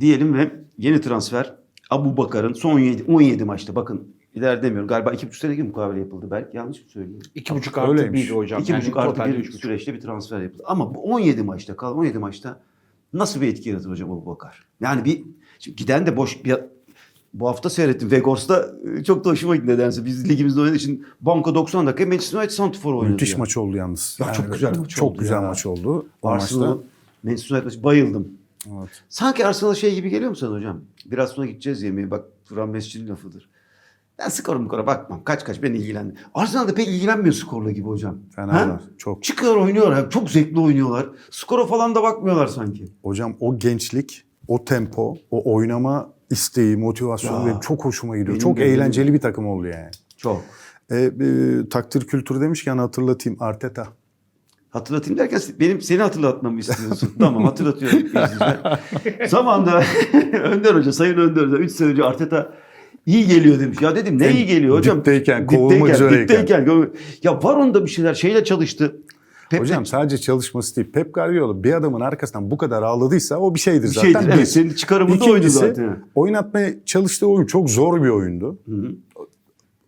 diyelim ve yeni transfer Abu Bakar'ın son 17, 17 maçta bakın ileride demiyorum. Galiba 2,5 sene gibi mukavele yapıldı. Belki yanlış mı söylüyorum? İki buçuk artı Öyleymiş. bir hocam. 2,5 Yani artı totalde bir üç buçuk. süreçte bir transfer yapıldı. Ama bu 17 maçta kalan 17 maçta nasıl bir etki yaratır hocam Abu Bakar? Yani bir şimdi giden de boş bir bu hafta seyrettim. Vegors'ta e, çok da hoşuma gitti nedense. Biz ligimizde oynadığı için Banka 90 dakika Manchester United Santifor oynadı. Müthiş ya. maç oldu yalnız. Ya çok güzel maç Çok oldu güzel ya. maç oldu. Maçta. Manchester United maçı bayıldım. Evet. Sanki Arsenal şey gibi geliyor mu sana hocam? Biraz sonra gideceğiz yemeğe. Bak Turan Mescid'in lafıdır. Ben skorum skora bakmam. Kaç kaç beni ilgilendi. Arsenal da pek ilgilenmiyor skorla gibi hocam. Fenerler. Çok. Çıkıyor oynuyorlar. Çok zevkli oynuyorlar. Skora falan da bakmıyorlar sanki. Hocam o gençlik, o tempo, o oynama isteği, motivasyonu benim çok hoşuma gidiyor. Benim çok benim eğlenceli bir takım oldu yani. Çok. E, e, takdir kültürü demişken hatırlatayım Arteta. Hatırlatayım derken benim seni hatırlatmamı istiyorsun. tamam hatırlatıyorum. Zamanında Önder Hoca, Sayın Önder Hoca 3 sene önce Arteta iyi geliyor demiş. Ya dedim ne En iyi geliyor hocam? dipteyken, kovulmak üzereyken. dipteyken. Ya var onda bir şeyler. Şeyle çalıştı. Pep Hocam sadece çalışması değil. Pep Guardiola bir adamın arkasından bu kadar ağladıysa o bir şeydir bir zaten. şeydir. Bir. Evet, senin çıkarımında oydu zaten. oynatmaya çalıştığı oyun çok zor bir oyundu. Hı hı.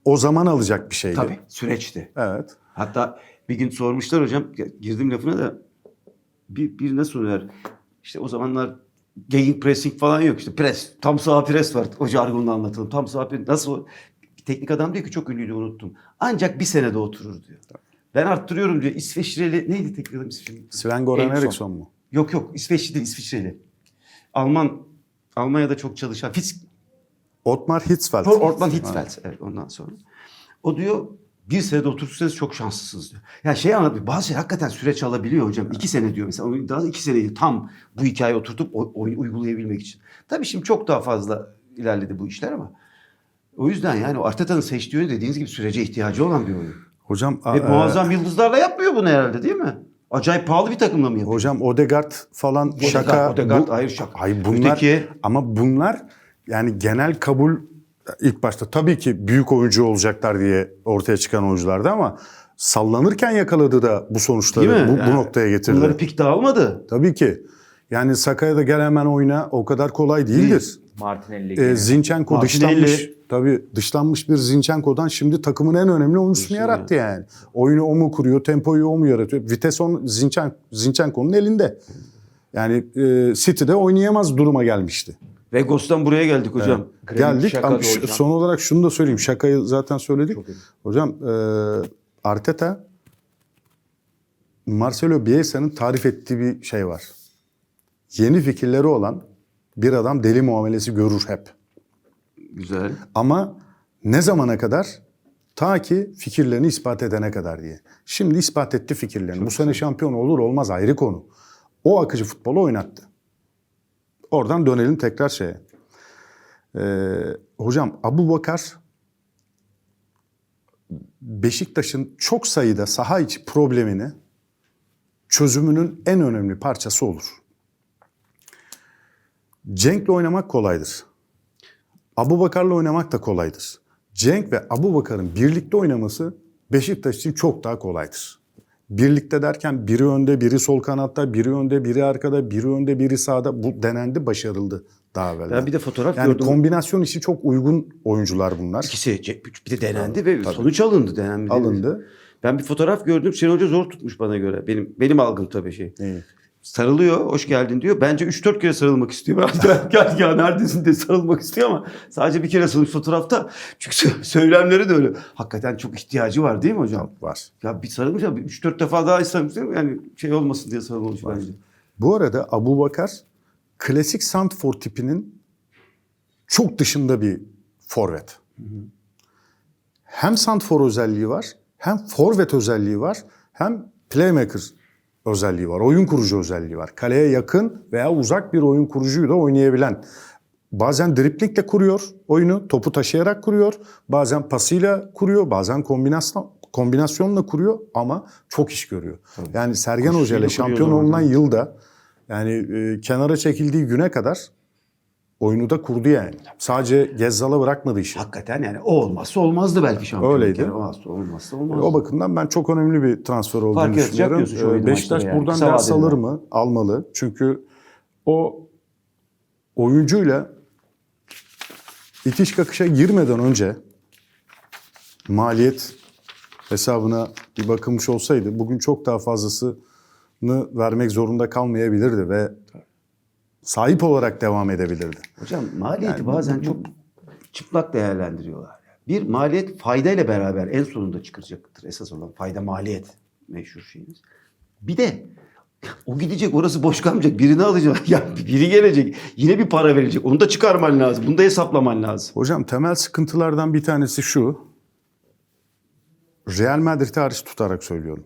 O zaman alacak bir şeydi. Tabii süreçti. Evet. Hatta bir gün sormuşlar hocam girdim lafına da bir, bir nasıl oynar? İşte o zamanlar gegen pressing falan yok işte pres. Tam sağ pres var. O jargonla anlatalım. Tam sağ pres. Nasıl? Bir teknik adam diyor ki çok ünlüydü unuttum. Ancak bir senede oturur diyor. Ben arttırıyorum diyor. İsveçreli neydi teknik adam ismi? Sven Goran Eriksson. Mu? Yok yok İsveçli değil İsviçreli. Alman Almanya'da çok çalışan. Fitz Otmar Hitzfeld. Ortman Hitzfeld. Evet ondan sonra. O diyor bir senede oturtursanız çok şanslısınız diyor. Ya şey anlatıyor. Bazı şey hakikaten süreç alabiliyor hocam. İki sene diyor mesela. O Daha iki seneyi tam bu hikayeyi oturtup o- oyunu uygulayabilmek için. Tabii şimdi çok daha fazla ilerledi bu işler ama. O yüzden yani o Arteta'nın seçtiği oyun dediğiniz gibi sürece ihtiyacı olan bir oyun. Hocam Ve e, muazzam yıldızlarla yapmıyor bunu herhalde değil mi? Acayip pahalı bir takımla mı yapıyor? hocam Odegaard falan şaka. Odegaard bu- hayır şaka. Hayır bunlar Öteki- ama bunlar yani genel kabul ilk başta tabii ki büyük oyuncu olacaklar diye ortaya çıkan oyunculardı ama sallanırken yakaladı da bu sonuçları Değil mi? bu, bu Yani noktaya getirdi. Bunları pik dağılmadı. Tabii ki. Yani Sakaya'da gel hemen oyna o kadar kolay değildir. Martinelli. Ee, geliyor. Zinchenko Martinelli. dışlanmış. Tabii dışlanmış bir Zinchenko'dan şimdi takımın en önemli oyuncusunu Oyuncusu yarattı yani. Oyunu o mu kuruyor, tempoyu o mu yaratıyor? Vites on, Zinchenko, Zinchenko'nun elinde. Yani e, City'de oynayamaz duruma gelmişti. Vegos'tan buraya geldik hocam. Granit Geldik ama hocam. son olarak şunu da söyleyeyim. Şakayı zaten söyledik. Çok. Hocam e, Arteta Marcelo Bielsa'nın tarif ettiği bir şey var. Yeni fikirleri olan bir adam deli muamelesi görür hep. Güzel. Ama ne zamana kadar? Ta ki fikirlerini ispat edene kadar diye. Şimdi ispat etti fikirlerini. Bu sene şampiyon olur olmaz ayrı konu. O akıcı futbolu oynattı. Oradan dönelim tekrar şeye. Ee, hocam Abu Bakar Beşiktaş'ın çok sayıda saha içi problemini çözümünün en önemli parçası olur. Cenk'le oynamak kolaydır. Abu Bakar'la oynamak da kolaydır. Cenk ve Abu Bakar'ın birlikte oynaması Beşiktaş için çok daha kolaydır. Birlikte derken biri önde, biri sol kanatta, biri önde, biri arkada, biri önde, biri sağda. Bu denendi, başarıldı daha evvel. Ben bir de fotoğraf yani gördüm. kombinasyon işi çok uygun oyuncular bunlar. İkisi bir de denendi ve sonuç alındı denendi. Alındı. Ben bir fotoğraf gördüm. Şenol Hoca zor tutmuş bana göre. Benim benim algım tabii şey. İyi. Sarılıyor, hoş geldin diyor. Bence 3-4 kere sarılmak istiyor. Ben gel ya neredesin diye sarılmak istiyor ama sadece bir kere sarılmış fotoğrafta. Çünkü sö- söylemleri de öyle. Hakikaten çok ihtiyacı var değil mi hocam? Var. Ya bir sarılmış ya 3-4 defa daha sarılmış değil mi? Yani şey olmasın diye sarılmış bence. Bu arada Abu Bakar klasik Santfor tipinin çok dışında bir forvet. Hem Santfor özelliği var, hem forvet özelliği var, hem playmaker özelliği var. Oyun kurucu özelliği var. Kaleye yakın veya uzak bir oyun kurucuyu da oynayabilen. Bazen driplingle kuruyor oyunu, topu taşıyarak kuruyor. Bazen pasıyla kuruyor, bazen kombinasyon kombinasyonla kuruyor ama çok iş görüyor. Yani Sergen Hoca ile şampiyon olunan yılda yani e, kenara çekildiği güne kadar oyunu da kurdu yani. Sadece Gezzal'a bırakmadı işi. Hakikaten yani o olmazsa olmazdı belki şampiyonluk. Öyleydi. Yani. Olmazsa olmazsa olmazdı. O bakımdan ben çok önemli bir transfer olduğunu Fark düşünüyorum. şu Ee, Beşiktaş yani. buradan Kısa ders alır mı? Almalı. Çünkü o oyuncuyla itiş kakışa girmeden önce maliyet hesabına bir bakılmış olsaydı bugün çok daha fazlasını vermek zorunda kalmayabilirdi ve sahip olarak devam edebilirdi. Hocam maliyeti bazen çok çıplak değerlendiriyorlar. Bir maliyet faydayla beraber en sonunda çıkacaktır. Esas olan fayda maliyet meşhur şeyimiz. Bir de o gidecek orası boş kalmayacak. Birini alacak. Ya biri gelecek. Yine bir para verecek. Onu da çıkarman lazım. Bunu da hesaplaman lazım. Hocam temel sıkıntılardan bir tanesi şu. Real Madrid'i hariç tutarak söylüyorum.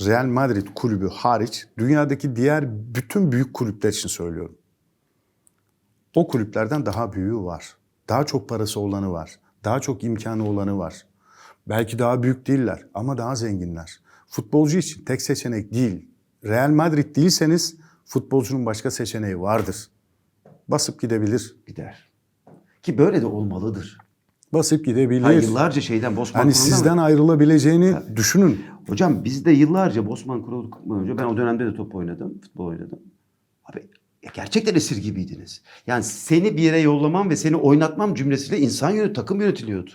Real Madrid kulübü hariç dünyadaki diğer bütün büyük kulüpler için söylüyorum. O kulüplerden daha büyüğü var. Daha çok parası olanı var. Daha çok imkanı olanı var. Belki daha büyük değiller ama daha zenginler. Futbolcu için tek seçenek değil. Real Madrid değilseniz futbolcunun başka seçeneği vardır. Basıp gidebilir. Gider. Ki böyle de olmalıdır. Basıp gidebilir. Ha, yıllarca şeyden Bosman Hani sizden mı? ayrılabileceğini düşünün. Hocam biz de yıllarca Bosman kurulduktan önce ben o dönemde de top oynadım. Futbol oynadım. Abi ya gerçekten esir gibiydiniz. Yani seni bir yere yollamam ve seni oynatmam cümlesiyle insan yönü takım yönetiliyordu.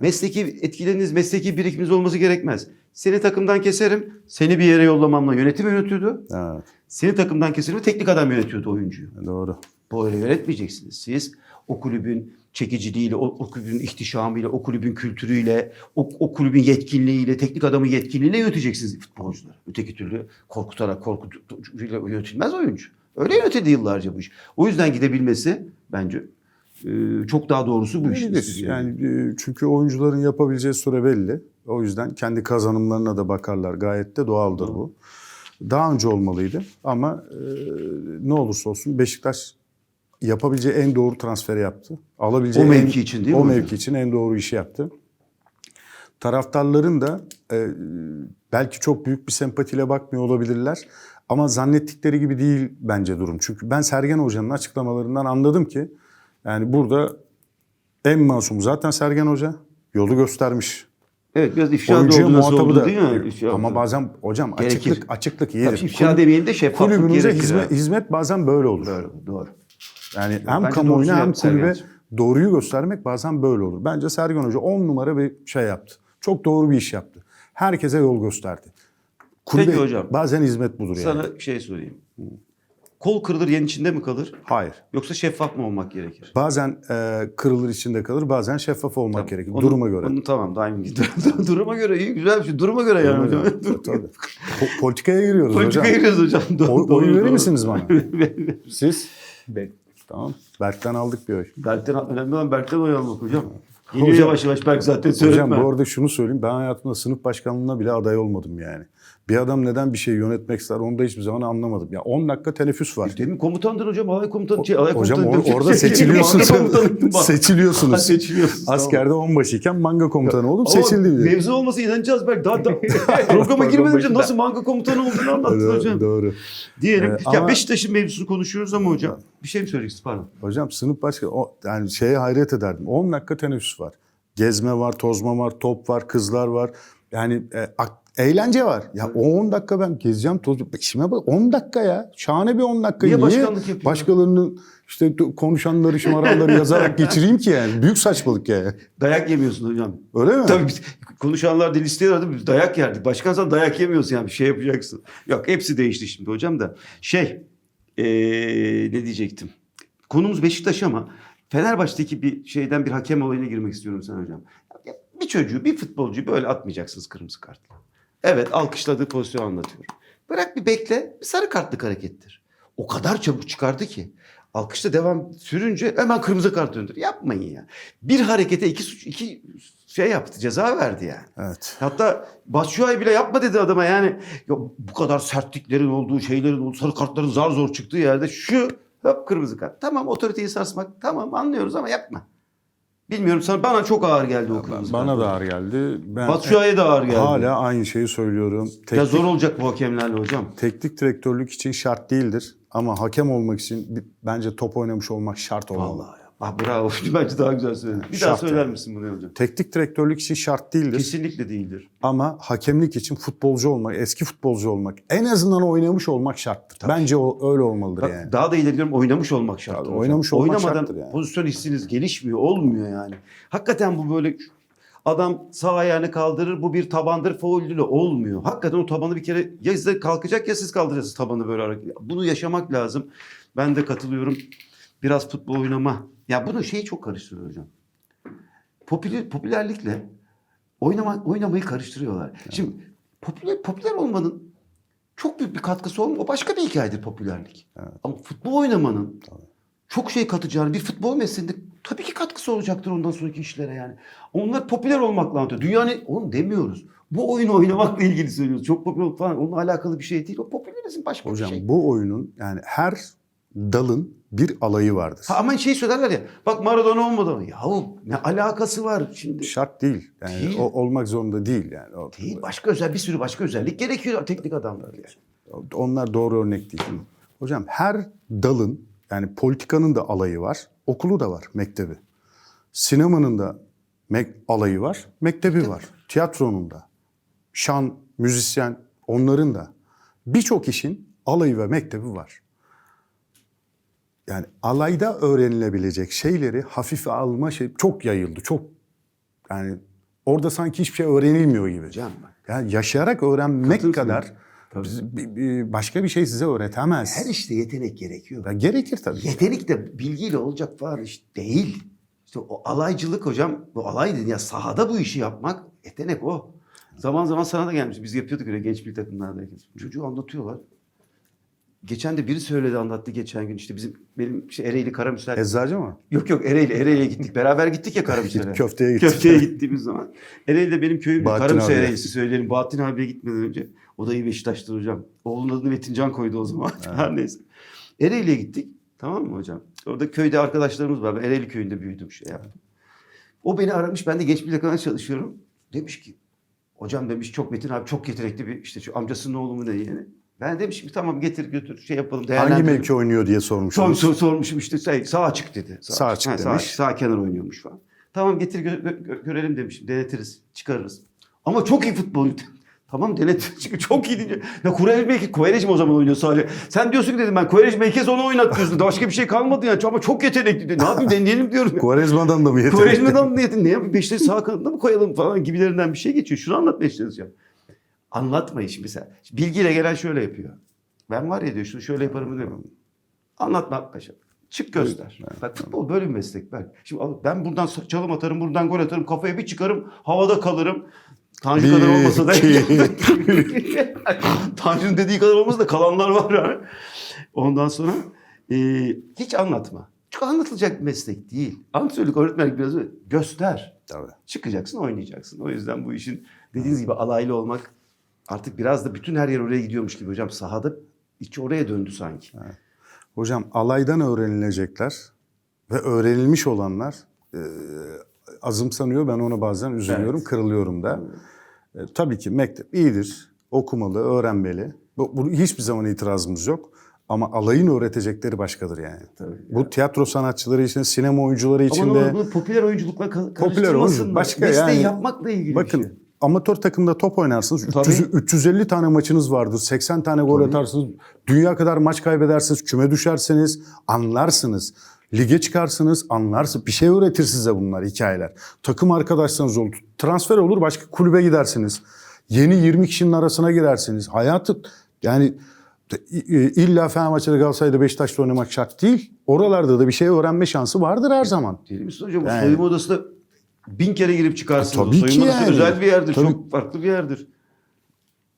Mesleki etkileriniz, mesleki birikiminiz olması gerekmez. Seni takımdan keserim, seni bir yere yollamamla yönetim yönetiyordu. Evet, Seni takımdan keserim ve teknik adam yönetiyordu oyuncuyu. doğru. Böyle yönetmeyeceksiniz. Siz o kulübün çekiciliğiyle, o, o kulübün ihtişamıyla, o kulübün kültürüyle, o, o kulübün yetkinliğiyle, teknik adamın yetkinliğiyle yöneteceksiniz futbolcuları. Öteki türlü korkutarak, korkutucuyla yönetilmez oyuncu. Öyle yönetildi yıllarca bu iş. O yüzden gidebilmesi bence e, çok daha doğrusu bu. Öyledir. Yani e, çünkü oyuncuların yapabileceği süre belli. O yüzden kendi kazanımlarına da bakarlar. Gayet de doğaldır bu. Daha önce olmalıydı ama e, ne olursa olsun Beşiktaş yapabileceği en doğru transferi yaptı. Alabileceği O en- mevki için değil mi O mevki için en doğru işi yaptı. Taraftarların da e, belki çok büyük bir sempatiyle bakmıyor olabilirler. Ama zannettikleri gibi değil bence durum. Çünkü ben Sergen Hoca'nın açıklamalarından anladım ki yani burada en masum zaten Sergen Hoca yolu göstermiş. Evet biraz ifşa Oyuncuya oldu muhatabı oldu da değil mi? İfşa ama bazen hocam Gerekir. açıklık açıklık Tabii iyidir. ifşa demeyin de şeffaflık gerekir. hizmet, hizmet bazen böyle olur. Doğru, doğru. Yani hem bence kamuoyuna doğrusunu hem kulübe doğruyu göstermek bazen böyle olur. Bence Sergen Hoca 10 numara bir şey yaptı. Çok doğru bir iş yaptı. Herkese yol gösterdi. Kulübe Peki hocam. bazen hizmet budur yani. Sana bir şey sorayım. Kol kırılır yen içinde mi kalır? Hayır. Yoksa şeffaf mı olmak gerekir? Bazen e, kırılır içinde kalır, bazen şeffaf olmak gerekir. Onu- Duruma göre. Onu tamam daim Duruma göre iyi güzel bir şey. Duruma göre yani hocam. Tabii, tabii. Po- politikaya giriyoruz Politikaya hocam. giriyoruz hocam. Oy verir misiniz bana? Siz? Tamam. Berk'ten aldık bir oy. Berk'ten, önemli olan Berk'ten oy almak hocam. Geliyor yavaş yavaş Berk zaten Hocam söyletme. bu arada şunu söyleyeyim. Ben hayatımda sınıf başkanlığına bile aday olmadım yani. Bir adam neden bir şey yönetmek ister onu da hiçbir zaman anlamadım. Ya 10 dakika teneffüs var. Demin komutandın hocam. Alay komutanı. Şey, alay Hocam komutanı or- orada bak. Seçiliyorsunuz. Ha, Seçiliyorsunuz. Askerde onbaşıyken manga komutanı Ama seçildi diye. Mevzu olmasa inanacağız belki. Daha, daha programa girmeden önce nasıl manga komutanı olduğunu anlattın hocam. Doğru. Diyelim. Ee, ya ama- Beşiktaş'ın mevzusunu konuşuyoruz ama hocam. Bir şey mi söyleyeceksin pardon? Hocam sınıf başkanı o, yani şeye hayret ederdim. 10 dakika teneffüs var. Gezme var, tozma var, top var, kızlar var. Yani e, ak- eğlence var. Ya o 10 dakika ben gezeceğim, toz işime bak 10 dakika ya. Şahane bir 10 dakika. Niye başkanlık yapıyor? Başkalarının işte konuşanları, şımaranları yazarak geçireyim ki yani. Büyük saçmalık ya. Dayak yemiyorsun hocam. Öyle mi? Tabii biz konuşanlar dil istiyorlardı biz dayak yerdik. Başkan sen dayak yemiyorsun yani bir şey yapacaksın. Yok hepsi değişti şimdi hocam da. Şey ee, ne diyecektim? Konumuz Beşiktaş ama Fenerbahçe'deki bir şeyden bir hakem olayına girmek istiyorum sen hocam. Bir çocuğu bir futbolcuyu böyle atmayacaksınız kırmızı kartla. Evet alkışladığı pozisyonu anlatıyorum. Bırak bir bekle bir sarı kartlık harekettir. O kadar çabuk çıkardı ki. Alkışta devam sürünce hemen kırmızı kart döndür. Yapmayın ya. Bir harekete iki suç iki şey yaptı ceza verdi yani. Evet. Hatta Batshuayi bile yapma dedi adama yani. Ya bu kadar sertliklerin olduğu, şeylerin olduğu, sarı kartların zar zor çıktığı yerde şu hop kırmızı kart. Tamam otoriteyi sarsmak tamam anlıyoruz ama yapma. Bilmiyorum sana bana çok ağır geldi o kırmızı Bana kart. da ağır geldi. Ben Batshuayi'ye de ağır geldi. hala aynı şeyi söylüyorum. Ya Teknik, zor olacak bu hakemlerle hocam. teknik direktörlük için şart değildir. Ama hakem olmak için bence top oynamış olmak şart olmalı. Vallahi ya. Ah bravo. Bence daha güzel söyledin. Bir daha Şart söyler yani. misin bunu hocam? Teknik direktörlük için şart değildir. Kesinlikle değildir. Ama hakemlik için futbolcu olmak, eski futbolcu olmak, en azından oynamış olmak şarttır. Bence o öyle olmalıdır Bak, yani. Daha da ileri gidiyorum oynamış olmak şart. Tabii, hocam. oynamış olmak Oynamadan şarttır yani. pozisyon hissiniz gelişmiyor, olmuyor yani. Hakikaten bu böyle adam sağ ayağını kaldırır bu bir tabandır fauldü olmuyor. Hakikaten o tabanı bir kere ya size kalkacak ya siz kaldıracaksınız tabanı böyle hareket. Bunu yaşamak lazım. Ben de katılıyorum. Biraz futbol oynama. Ya bunu şeyi çok karıştırıyor hocam. Popüler, popülerlikle oynama, oynamayı karıştırıyorlar. Şimdi popüler, popüler olmanın çok büyük bir katkısı olmuyor. O başka bir hikayedir popülerlik. Ama futbol oynamanın çok şey katacağını bir futbol mesleğinde tabii ki katkısı olacaktır ondan sonraki işlere yani. Onlar popüler olmakla anlatıyor. Dünyanın onu demiyoruz. Bu oyunu oynamakla ilgili söylüyoruz. Çok popüler falan onunla alakalı bir şey değil. O popülerizm başka Hocam bir şey. bu oyunun yani her dalın bir alayı vardır. Ha, ama şey söylerler ya bak Maradona olmadı mı? Yahu ne alakası var şimdi? Şart değil. Yani Değil. o olmak zorunda değil yani. O- Değil başka özel bir sürü başka özellik gerekiyor teknik adamlar yani. Onlar doğru örnek değil. Hocam her dalın yani politikanın da alayı var, okulu da var, mektebi. Sinemanın da mek- alayı var, mektebi var. Tiyatronun da, şan, müzisyen onların da. Birçok işin alayı ve mektebi var. Yani alayda öğrenilebilecek şeyleri hafife alma şey çok yayıldı. Çok yani orada sanki hiçbir şey öğrenilmiyor gibi. Bak. Yani yaşayarak öğrenmek Katılırsın. kadar bi- başka bir şey size öğretemez. Her işte yetenek gerekiyor. Ya gerekir tabii. Yetenek de bilgiyle olacak falan iş değil. İşte o alaycılık hocam, bu alay dedin ya sahada bu işi yapmak yetenek o. Zaman zaman sana da gelmiş. Biz yapıyorduk öyle genç bir takımlardayken. Çocuğu anlatıyorlar. Geçen de biri söyledi anlattı geçen gün işte bizim benim işte Ereğli Karamüsel. Eczacı mı? Yok yok Ereğli Ereğli'ye gittik. Beraber gittik ya Karamüsel'e. Köfteye gittik. Köfteye gittiğimiz zaman. Ereğli de benim köyüm. Bahattin Karamüsel. Ereğlisi söyleyelim. Bahattin abiye gitmeden önce. O da iyi Beşiktaş'tır hocam. Oğlunun adını Metincan koydu o zaman. Her neyse. Ereğli'ye gittik. Tamam mı hocam? Orada köyde arkadaşlarımız var. Ben Ereğli köyünde büyüdüm şey yaptım. O beni aramış. Ben de genç bir takımda çalışıyorum. Demiş ki hocam demiş çok Metin abi çok yetenekli bir işte şu amcasının oğlu mu ne yani. Ben demişim tamam getir götür şey yapalım Hangi değerlendirelim. mevki oynuyor diye Sor, sormuşsunuz. sor, sormuşum işte sağ, sağ açık dedi. Sağ açık Ha, demiş. Sağ, sağ kenar oynuyormuş falan. Tamam getir gö- gö- gö- görelim demişim. Denetiriz, çıkarırız. Ama çok iyi futbolcu. tamam denet. Çünkü çok iyi deyince. Ya Kurelic Mekez, Kurelic mi o zaman oynuyor sadece? Sen diyorsun ki dedim ben Kurelic Mekez onu oynat diyorsun. Başka bir şey kalmadı yani. Ama çok yetenekli. dedi. Ne yapayım deneyelim diyorum. Quaresma'dan da mı yetenekli? Kovarejma'dan mı niyetin? Ne yapayım? Beşiktaş'ı sağ kanadına mı koyalım falan gibilerinden bir şey geçiyor. Şunu anlatmaya çalışacağım. Anlatmayın şimdi mesela. Bilgiyle gelen şöyle yapıyor. Ben var ya diyor şunu şöyle yaparım diyor. Anlatma paşa. Çık göster. Bak futbol böyle bir meslek. Ben, şimdi ben buradan çalım atarım, buradan gol atarım, kafaya bir çıkarım, havada kalırım. Tanju kadar olmasa da. Tanju'nun dediği kadar olmasa da kalanlar var yani. Ondan sonra e, hiç anlatma. Çünkü anlatılacak bir meslek değil. Antrenörlük, öğretmenlik biraz öyle. Göster. Tabii. Çıkacaksın, oynayacaksın. O yüzden bu işin dediğiniz gibi alaylı olmak artık biraz da bütün her yer oraya gidiyormuş gibi hocam. Sahada içi oraya döndü sanki. Hocam alaydan öğrenilecekler ve öğrenilmiş olanlar e, azımsanıyor. Ben ona bazen üzülüyorum, Evet. kırılıyorum da. E, tabii ki mektep iyidir, okumalı, öğrenmeli. Bu, bu hiçbir zaman itirazımız yok. Ama alayın öğretecekleri başkadır yani. Tabii. Bu tiyatro sanatçıları için, sinema oyuncuları için Ama de... bunu popüler oyunculukla ka- Popüler karıştırmasınlar. oyuncu, başka Mesleği yani- yapmakla ilgili Bakın bir şey. Amatör takımda top oynarsınız. Tabii. 300, 350 tane maçınız vardır. 80 tane gol Tabii. atarsınız. Dünya kadar maç kaybedersiniz. Küme düşerseniz anlarsınız. Lige çıkarsınız anlarsınız. Bir şey öğretir size bunlar hikayeler. Takım arkadaşlarınız olur. Transfer olur başka kulübe gidersiniz. Yeni 20 kişinin arasına girersiniz. Hayatı yani illa Fenerbahçe'de Galatasaray'da Beşiktaş'ta oynamak şart değil. Oralarda da bir şey öğrenme şansı vardır her zaman. Değil mi hocam? Bu Yani- soyunma odasında bin kere girip çıkarsınız. Tabii o ki yani. özel bir yerdir. Tabii. Çok farklı bir yerdir.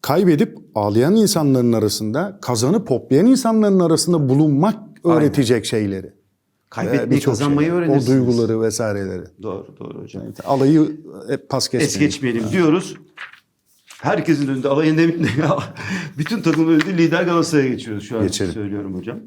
kaybedip ağlayan insanların arasında, kazanıp hoplayan insanların arasında bulunmak öğretecek şeyleri. Ve Kaybetmeyi kazanmayı şey. öğrenirsiniz. O duyguları vesaireleri. Doğru doğru hocam. Alayı hep pas Es geçmeyin. geçmeyelim diyoruz. Herkesin önünde alayın demeyeyim de ya. Bütün takımın önünde lider Galatasaray'a geçiyoruz şu an Geçelim. söylüyorum hocam.